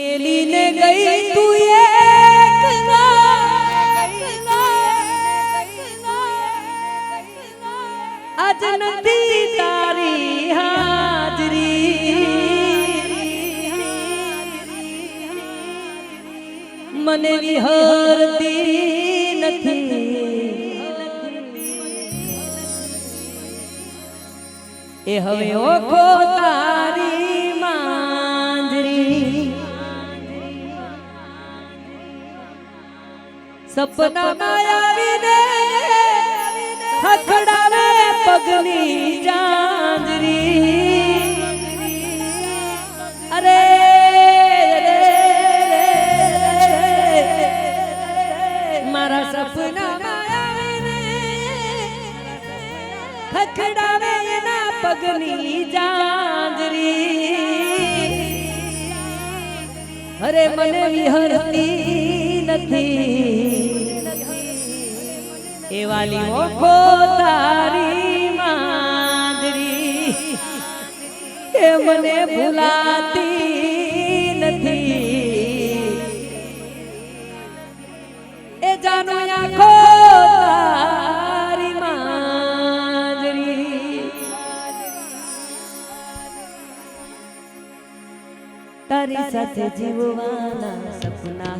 મેલીને ગઈ તું આજ નથી તારી હાજરી. મને વિહરતી નથી. એ હવે ઓખો તારી સપનામાં આવીને હથડાવે પગની જાંજરી અરે મારા સપનામાં આવીને હથડાવે એના પગની જાંજરી અરે, મને વિહરતી નથી. वाली वो पोतारी मादरी। ये मने भुलाती नहीं ये जानू या को तारी साथे जीवाना सपना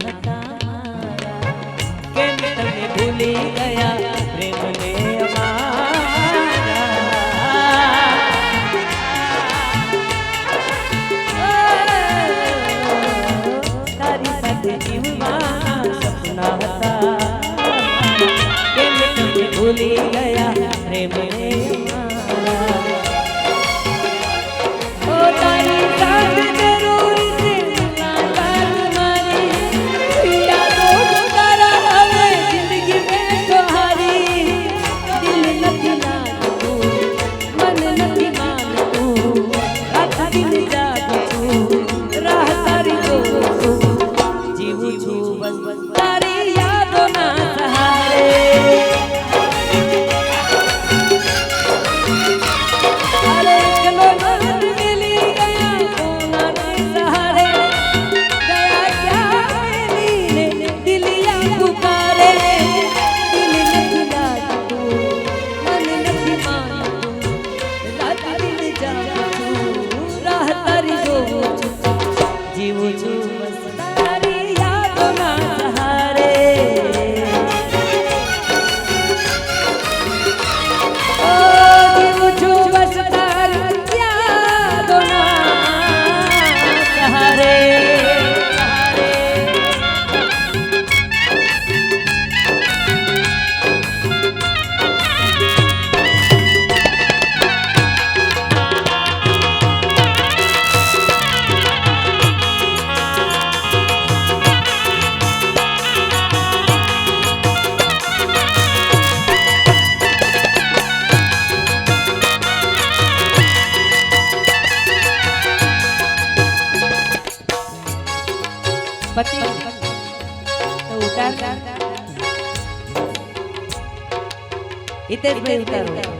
y te, y te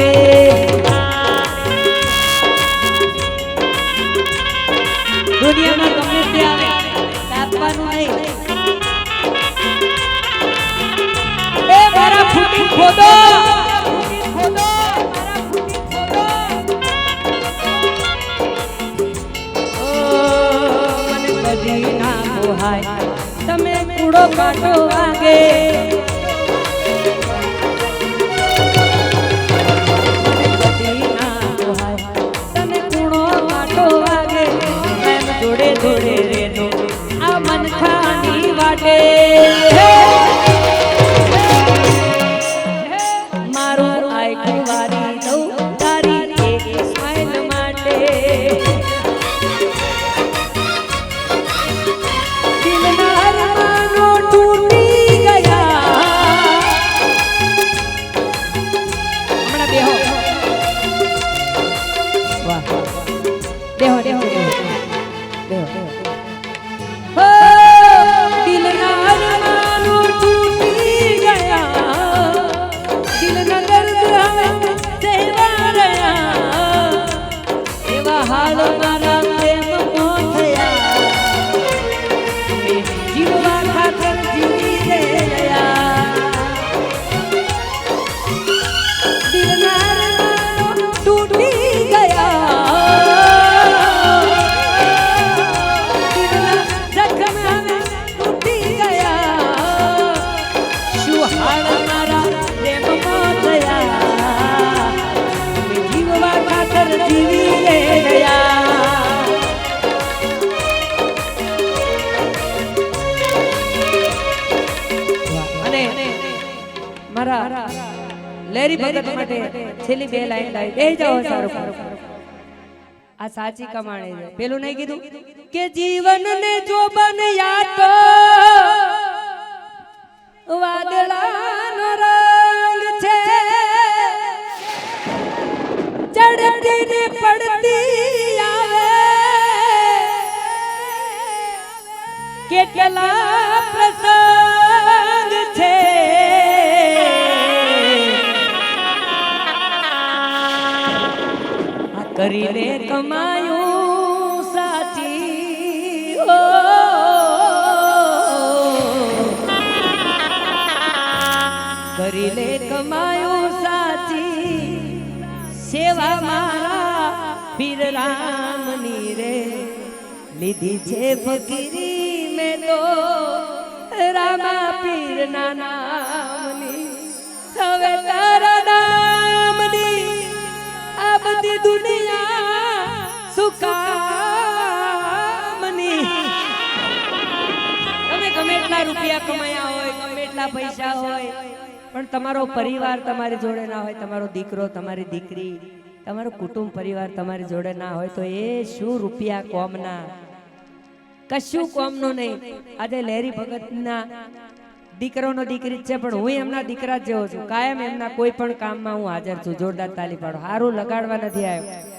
માટે દુનિયામાં ગમે તે આવે તાપવાનું નહીં. એ મારા ફૂટી ખોદો! તમે કૂડો કાટો વાગે. મારા લેરી ભગત માટે છેલ્લી બે લાઈન લાવી બે જાઓ સારું આ સાચી કમાણી છે. પેલું નહીં કીધું? કે જીવન ને જોબન તો વાદળાનો રંગ છે. ચડતી ને પડતી આવે. કેટલા પ્રસંગ કરીને કમાયું સાચી. હો કરીને કમાયું સાચી. સેવા મારા પીર રામની રે લીધી છે ફકીરી મેં તો રામા પીર ના નામની. હવે તારા નામની આ બધી દુનિયા એટલા રૂપિયા કમાયા હોય, ગમે એટલા પૈસા હોય. પણ તમારો પરિવાર તમારી જોડે ના હોય, તમારો દીકરો, તમારી દીકરી, તમારો કુટુંબ પરિવાર તમારી જોડે ના હોય, તો એ શું રૂપિયા કોમના? કશું કોમનું નહીં. આજે લહેરી ભગતના દીકરોનો દીકરી જ છે, પણ હું એમના દીકરા જ જેવો છું. કાયમ એમના કોઈ પણ કામમાં હું હાજર છું. જોરદાર તાલી પાડો. હારું લગાડવા નથી આવ્યો.